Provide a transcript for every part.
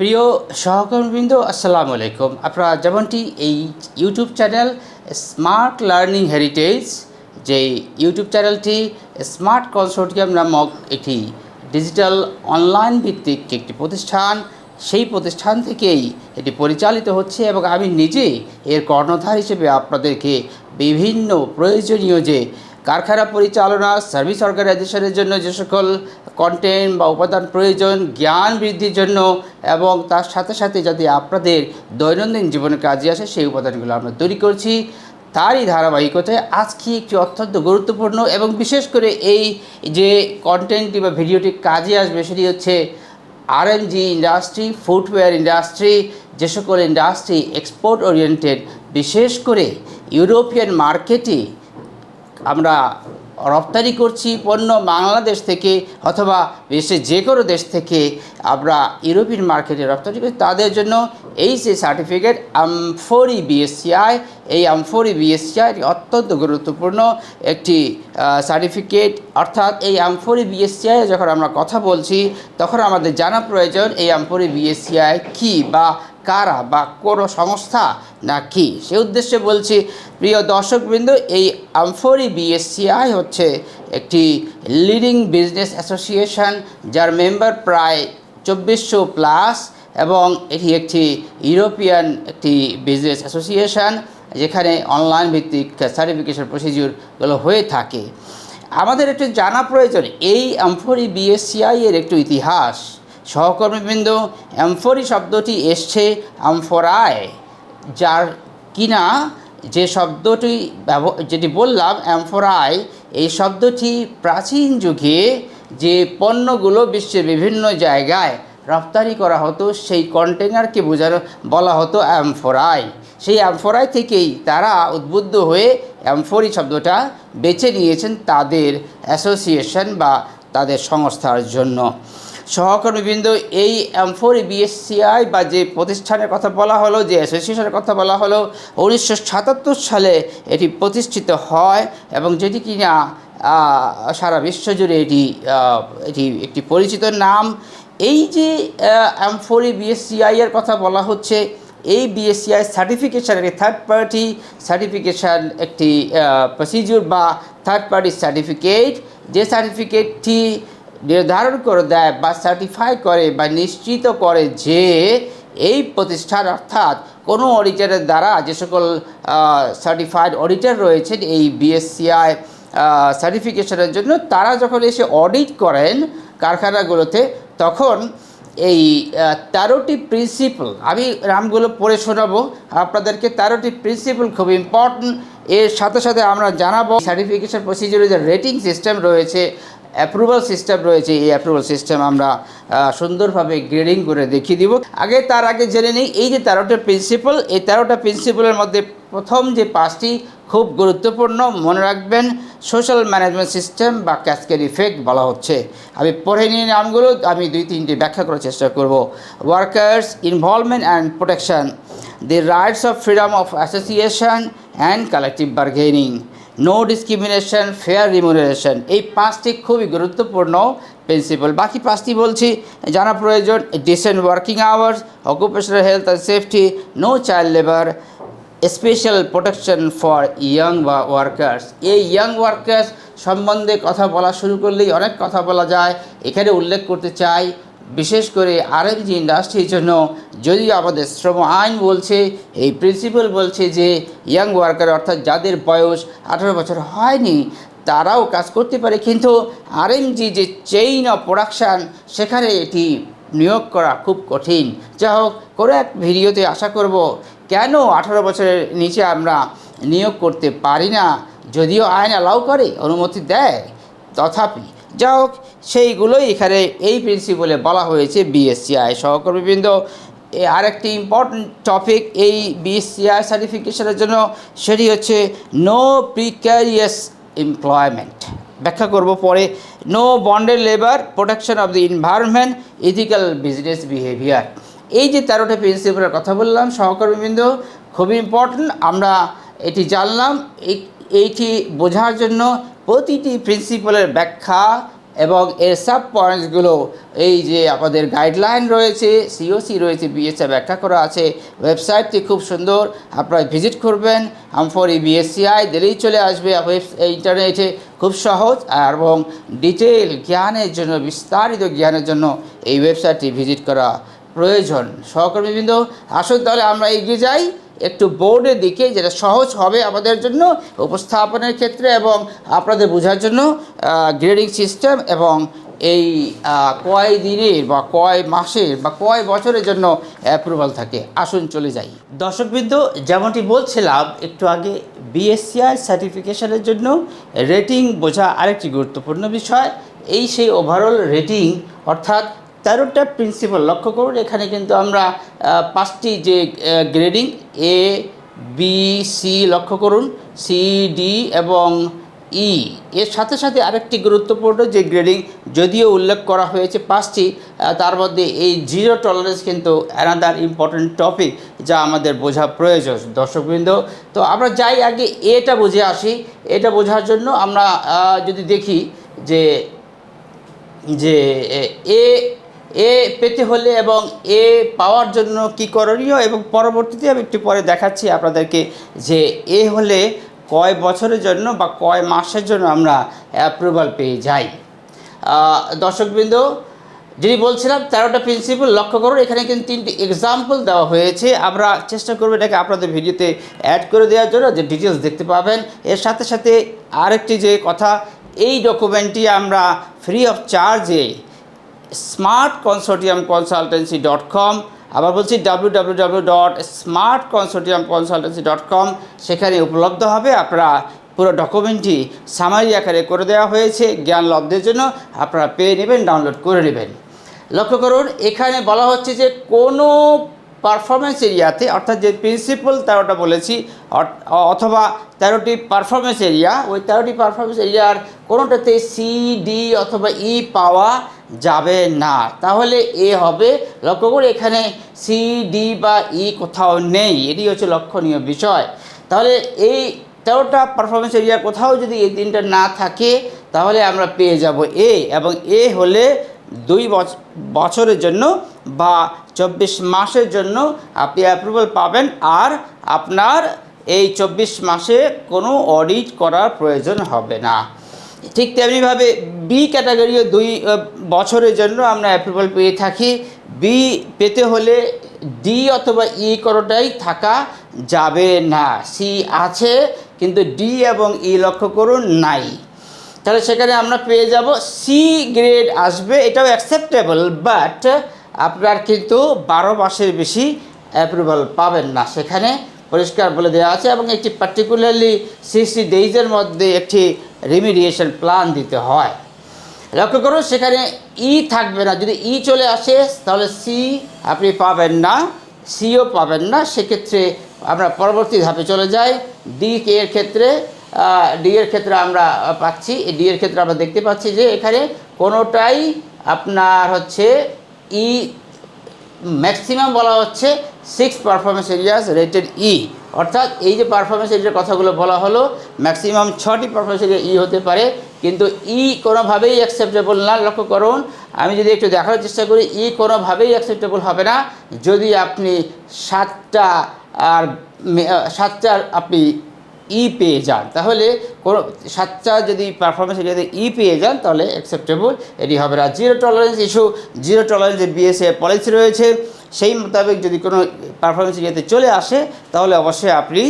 প্রিয় সহকর্মীবৃন্দ, আসসালামু আলাইকুম। আপনারা যেমনটি এই YouTube channel smart learning heritage যে ইউটিউব চ্যানেলটি স্মার্ট কনসোর্টিয়াম নামক একটি ডিজিটাল অনলাইন ভিত্তিক একটি প্রতিষ্ঠান, সেই প্রতিষ্ঠান থেকেই এটি পরিচালিত হচ্ছে এবং আমি নিজে এর কর্ণধার হিসেবে আপনাদেরকে বিভিন্ন প্রয়োজনীয় যে কারখানা পরিচালনা, সার্ভিস অর্গানাইজেশনের জন্য যে সকল কন্টেন্ট বা উপাদান প্রয়োজন, জ্ঞান বৃদ্ধির জন্য এবং তার সাথে সাথে যাতে আপনাদের দৈনন্দিন জীবনে কাজে আসে সেই উপাদানগুলো আমরা তৈরি করছি। তারই ধারাবাহিকতায় আজকে একটি অত্যন্ত গুরুত্বপূর্ণ এবং বিশেষ করে এই যে কন্টেন্টটি বা ভিডিওটি কাজে আসবে সেটি হচ্ছে আরএমজি ইন্ডাস্ট্রি ফুটওয়্যার ইন্ডাস্ট্রি যে সকল ইন্ডাস্ট্রি এক্সপোর্ট ওরিয়েন্টেড বিশেষ করে ইউরোপিয়ান মার্কেটে আমরা রপ্তানি করছি পণ্য বাংলাদেশ থেকে অথবা বিশ্বের যে কোনো দেশ থেকে আমরা ইউরোপিয়ান মার্কেটে রপ্তানি করি, তাদের জন্য এই যে সার্টিফিকেট আমফোরি বিএসসিআই, এই আমফোরি বিএসসিআই অত্যন্ত গুরুত্বপূর্ণ একটি সার্টিফিকেট। অর্থাৎ এই আমফোরি বিএসসিআই যখন আমরা কথা বলছি, তখন আমাদের জানা প্রয়োজন এই আমফোরি বিএসসিআই কী বা কারা বা কোনো সংস্থা না কি সে উদ্দেশ্যে বলছি, প্রিয় দর্শকবৃন্দ, এই আমফোরি বিএসসিআই হচ্ছে একটি লিডিং বিজনেস অ্যাসোসিয়েশন যার মেম্বার প্রায় চব্বিশশো প্লাস এবং এটি একটি ইউরোপিয়ান একটি বিজনেস অ্যাসোসিয়েশন যেখানে অনলাইন ভিত্তিক সার্টিফিকেশন প্রসিডিউরগুলো হয়ে থাকে। আমাদের একটু জানা প্রয়োজন, এই আমফোরি বিএসসিআই এর একটু ইতিহাস। সহকর্মীবৃন্দ অ্যামফোরি শব্দটি এসছে আমফোরায়, যার কিনা যে শব্দটি যেটি বললাম অ্যামফোরায় এই শব্দটি প্রাচীন যুগে যে পণ্যগুলো বিশ্বের বিভিন্ন জায়গায় রপ্তানি করা হতো, সেই কন্টেনারকে বোঝানো, বলা হতো অ্যামফোরাই সেই অ্যামফোরাই থেকেই তারা উদ্বুদ্ধ হয়ে অ্যামফোরি শব্দটা বেছে নিয়েছেন তাদের অ্যাসোসিয়েশন বা তাদের সংস্থার জন্য। সহকর্মীবৃন্দ এই অ্যামফোরি বিএসসিআই বা যে প্রতিষ্ঠানের কথা বলা হলো, যে অ্যাসোসিয়েশনের কথা বলা হলো, উনিশশো সাতাত্তর সালে এটি প্রতিষ্ঠিত হয় এবং যেটি কিনা সারা বিশ্বজুড়ে এটি এটি একটি পরিচিত নাম। এই যে অ্যামফোরি বিএসসিআই এর কথা বলা হচ্ছে, এই বিএসসিআই সার্টিফিকেশান একটি থার্ড পার্টি সার্টিফিকেশান একটি প্রসিডিউর বা থার্ড পার্টি সার্টিফিকেট যে সার্টিফিকেটটি নির্ধারণ করে দেয় বা সার্টিফাই করে বা নিশ্চিত করে যে এই প্রতিষ্ঠান অর্থাৎ কোনো অডিটারের দ্বারা যে সকল সার্টিফাইড অডিটার রয়েছেন এই বিএসসিআই সার্টিফিকেশনের জন্য, তারা যখন এসে অডিট করেন কারখানাগুলোতে, তখন এই তেরোটি প্রিন্সিপাল আমি নামগুলো পড়ে শোনাবো, আপনাদেরকে তেরোটি প্রিন্সিপাল খুব ইম্পর্ট্যান্ট এর সাথে সাথে আমরা জানাব সার্টিফিকেশন প্রসিজিওরে যে রেটিং সিস্টেম রয়েছে অ্যাপ্রুভাল সিস্টেম রয়েছে, এই অ্যাপ্রুভাল সিস্টেম আমরা সুন্দরভাবে গ্রেডিং করে দেখিয়ে দিব। আগে তার আগে জেনে নিই, এই যে তেরোটা প্রিন্সিপাল এই তেরোটা প্রিন্সিপালের মধ্যে প্রথম যে পাঁচটি খুব গুরুত্বপূর্ণ, মনে রাখবেন সোশ্যাল ম্যানেজমেন্ট সিস্টেম বা ক্যাসকেড ইফেক্ট বলা হচ্ছে। আমি পড়ে নিয়ে নামগুলো, আমি দুই তিনটি ব্যাখ্যা করার চেষ্টা করব। Workers involvement and protection the rights of freedom of association and collective bargaining no discrimination fair remuneration এই পাঁচটি খুবই গুরুত্বপূর্ণ প্রিন্সিপাল বাকি পাঁচটি বলছি, জানা প্রয়োজন decent working hours occupational health and safety no child labour special protection for young বা ওয়ার্কার্স এই ইয়াং ওয়ার্কার্স সম্বন্ধে কথা বলা শুরু করলেই অনেক কথা বলা যায়। এখানে উল্লেখ করতে চাই বিশেষ করে আরএমজি ইন্ডাস্ট্রির জন্য যদিও আমাদের শ্রম আইন বলছে, এই প্রিন্সিপাল বলছে যে ইয়াং ওয়ার্কার অর্থাৎ যাদের বয়স আঠারো বছর হয়নি, তারাও কাজ করতে পারে। কিন্তু আরএমজি যে চেইন অফ প্রোডাকশান সেখানে এটি নিয়োগ করা খুব কঠিন। যা হোক, কোনো এক ভিডিওতে আশা করব, কেন আঠারো বছরের নিচে আমরা নিয়োগ করতে পারি না? যদিও আইন অ্যালাউ করে, অনুমতি দেয়, তথাপি যা হোক, সেইগুলোই এখানে এই প্রিন্সিপালে বলা হয়েছে বিএসসিআই সহকর্মীবৃন্দ। আরেকটি ইম্পর্ট্যান্ট টপিক এই বিএসসিআই সার্টিফিকেশনের জন্য, সেটি হচ্ছে নো প্রিক্যারিয়াস এমপ্লয়মেন্ট ব্যাখ্যা করব পরে। No bonded labour protection of the environment ethical business behaviour এই যে তেরোটা প্রিন্সিপালের কথা বললাম, সহকর্মীবৃন্দ, খুবই ইম্পর্ট্যান্ট আমরা এটি জানলাম। এই, এইটি বোঝার জন্য প্রতিটি প্রিন্সিপালের ব্যাখ্যা এবং এর সাব পয়েন্টসগুলো এই যে আমাদের গাইডলাইন রয়েছে সিওসি রয়েছে বিএসএ ব্যাখ্যা করা আছে ওয়েবসাইটটি খুব সুন্দর, আপনারা ভিজিট করবেন আমফর এই বিএসসিআই দিলেই চলে আসবে ইন্টারনেটে খুব সহজ, আর এবং ডিটেল জ্ঞানের জন্য, বিস্তারিত জ্ঞানের জন্য এই ওয়েবসাইটটি ভিজিট করা প্রয়োজন। সহকর্মীবৃন্দ, আসুন তাহলে আমরা এগিয়ে যাই। একটু বোর্ডের দিকে, যেটা সহজ হবে আমাদের জন্য উপস্থাপনের ক্ষেত্রে এবং আপনাদের বোঝার জন্য গ্রেডিং সিস্টেম এবং এই কয় দিনের বা কয় মাসের বা কয় বছরের জন্য অ্যাপ্রুভাল থাকে। আসুন চলে যাই। দর্শকবৃন্দ, যেমনটি বলছিলাম, একটু আগে বিএসসিআই সার্টিফিকেশনের জন্য রেটিং বোঝা আরেকটি গুরুত্বপূর্ণ বিষয়। এই সেই ওভারঅল রেটিং অর্থাৎ তেরোটা প্রিন্সিপাল লক্ষ্য করুন, এখানে কিন্তু আমরা পাঁচটি যে গ্রেডিং এ বি সি লক্ষ্য করুন সি ডি এবং ই এর সাথে সাথে আরেকটি গুরুত্বপূর্ণ যে গ্রেডিং যদিও উল্লেখ করা হয়েছে পাঁচটি তার মধ্যে এই জিরো টলারেন্স কিন্তু অ্যানাদার ইম্পর্ট্যান্ট টপিক যা আমাদের বোঝা প্রয়োজন, দর্শকবৃন্দ। তো আমরা যাই আগে এটা বুঝে আসি। এটা বোঝার জন্য আমরা যদি দেখি যে যে, এ এ পেতে হলে এবং এ পাওয়ার জন্য কি করণীয়? এবং পরবর্তীতে আমি একটু পরে দেখাচ্ছি আপনাদেরকে যে এ হলে কয় বছরের জন্য বা কয় মাসের জন্য আমরা অ্যাপ্রুভাল পেয়ে যাই। দর্শকবৃন্দ, যিনি বলছিলাম তেরোটা প্রিন্সিপাল লক্ষ্য করুন, এখানে কিন্তু তিনটি এক্সাম্পল দেওয়া হয়েছে। আমরা চেষ্টা করব এটাকে আপনাদের ভিডিওতে অ্যাড করে দেওয়ার জন্য, যে ডিটেলস দেখতে পাবেন। এর সাথে সাথে আরেকটি যে কথা, এই ডকুমেন্টটি আমরা ফ্রি অফ চার্জে smart consortium consultancy dot com আবার বলছি W W W dot smart consortium consultancy dot com সেখানে উপলব্ধ হবে, আপনারা পুরো ডকুমেন্টটি সামারি আকারে করে দেওয়া হয়েছে, জ্ঞান লব্ধের জন্য। আপনারা পেয়ে নেবেন ডাউনলোড করে নেবেন। লক্ষ্য করুন, এখানে বলা হচ্ছে যে কোনো পারফরমেন্স এরিয়াতে অর্থাৎ যে প্রিন্সিপাল তেরোটা বলেছি অথবা তেরোটি পারফরমেন্স এরিয়া ওই তেরোটি পারফরমেন্স এরিয়ার কোনোটাতে সি ডি অথবা ই পাওয়া যাবে না। তাহলে এ হবে, লক্ষ্য করে এখানে সি ডি বা ই কোথাও নেই। এটি হচ্ছে লক্ষণীয় বিষয়। তাহলে এই তেরোটা পারফরমেন্স এরিয়া কোথাও যদি এই তিনটা না থাকে, তাহলে আমরা পেয়ে যাব এ এবং এ হলে দুই বছ- বছরের জন্য বা চব্বিশ মাসের জন্য আপনি অ্যাপ্রুভাল পাবেন আর আপনার এই চব্বিশ মাসে কোনো অডিট করার প্রয়োজন হবে না। ঠিক তেমনিভাবে বি ক্যাটাগরিও দুই বছরের জন্য আমরা অ্যাপ্রুভাল পেয়ে থাকি। বি পেতে হলে ডি অথবা ই কোনোটাই থাকা যাবে না। সি আছে, কিন্তু ডি এবং ই লক্ষ্য করুন, নাই। তাহলে সেখানে আমরা পেয়ে যাব সি গ্রেড আসবে, এটাও অ্যাকসেপ্টেবল বাট আপনার কিন্তু বারো মাসের বেশি অ্যাপ্রুভাল পাবেন না। সেখানে পরিষ্কার বলে দেওয়া আছে এবং একটি পার্টিকুলারলি সিক্সটি ডেইজের মধ্যে একটি রিমিডিয়েশন প্ল্যান দিতে হয়। লক্ষ্য করুন সেখানে ই থাকবে না। যদি ই চলে আসে, তাহলে সি আপনি পাবেন না সিও পাবেন না। সেক্ষেত্রে আমরা পরবর্তী ধাপে চলে যাই। ডি কে এর ক্ষেত্রে ডি এর ক্ষেত্রে আমরা পাচ্ছি। ডি এর ক্ষেত্রে আমরা দেখতে পাচ্ছি যে এখানে কোনোটাই আপনার হচ্ছে ই ম্যাক্সিমাম বলা হচ্ছে six performance areas rated E অর্থাৎ এই যে পারফরমেন্স এরিয়ার কথাগুলো বলা হলো ম্যাক্সিমাম ছটি পারফরমেন্স এরিয়া ই হতে পারে কিন্তু ই কোনোভাবেই অ্যাকসেপ্টেবল না লক্ষ্য করুন আমি যদি একটু দেখার চেষ্টা করি ই কোনোভাবেই অ্যাকসেপ্টেবল হবে না যদি আপনি সাতটা আর মে- আহ, সাতটা আপনি ই পেয়ে যান তাহলে কোনো সাতটা যদি পারফরমেন্স এরিয়াতে ই পেয়ে যান তাহলে অ্যাকসেপ্টেবল এটি হবে না। Zero tolerance issue zero tolerance যে বিএসএ পলিসি রয়েছে। সেই মোতাবেক যদি কোনো পারফরমেন্স এরিয়াতে চলে আসে, তাহলে অবশ্যই আপনি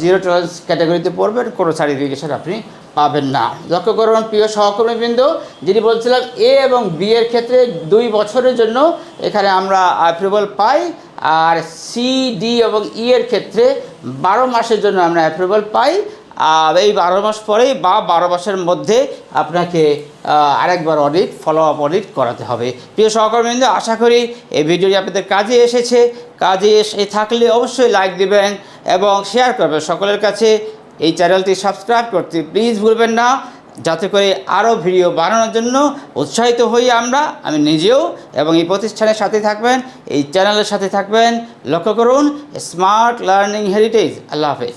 জিরো টলারেন্স ক্যাটাগরিতে পড়বেন, কোনো সার্টিফিকেশন আপনি পাবেন না। লক্ষ্য করুন, প্রিয় সহকর্মীবৃন্দ, যিনি বলছিলাম এ এবং বি এর ক্ষেত্রে দুই বছরের জন্য এখানে আমরা অ্যাপ্রুভাল পাই, আর সি ডি এবং ই এর ক্ষেত্রে বারো মাসের জন্য আমরা অ্যাপ্রুভাল পাই। এই বারো মাস পরেই বা বারো মাসের মধ্যে আপনাকে আরেকবার অডিট ফলো আপ অডিট করাতে হবে। প্রিয় সহকর্মীবৃন্দ, আশা করি এই ভিডিওটি আপনাদের কাজে এসেছে। কাজে এসে থাকলে অবশ্যই লাইক দিবেন এবং শেয়ার করবেন। সকলের কাছে এই চ্যানেলটি সাবস্ক্রাইব করতে প্লিজ ভুলবেন না, যাতে করে আরও ভিডিও বানানোর জন্য উৎসাহিত হই আমরা। আমি নিজেও এবং এই প্রতিষ্ঠানের সাথে থাকবেন, এই চ্যানেলের সাথে থাকবেন। লক্ষ্য করুন স্মার্ট লার্নিং হেরিটেজ আল্লাহ হাফেজ।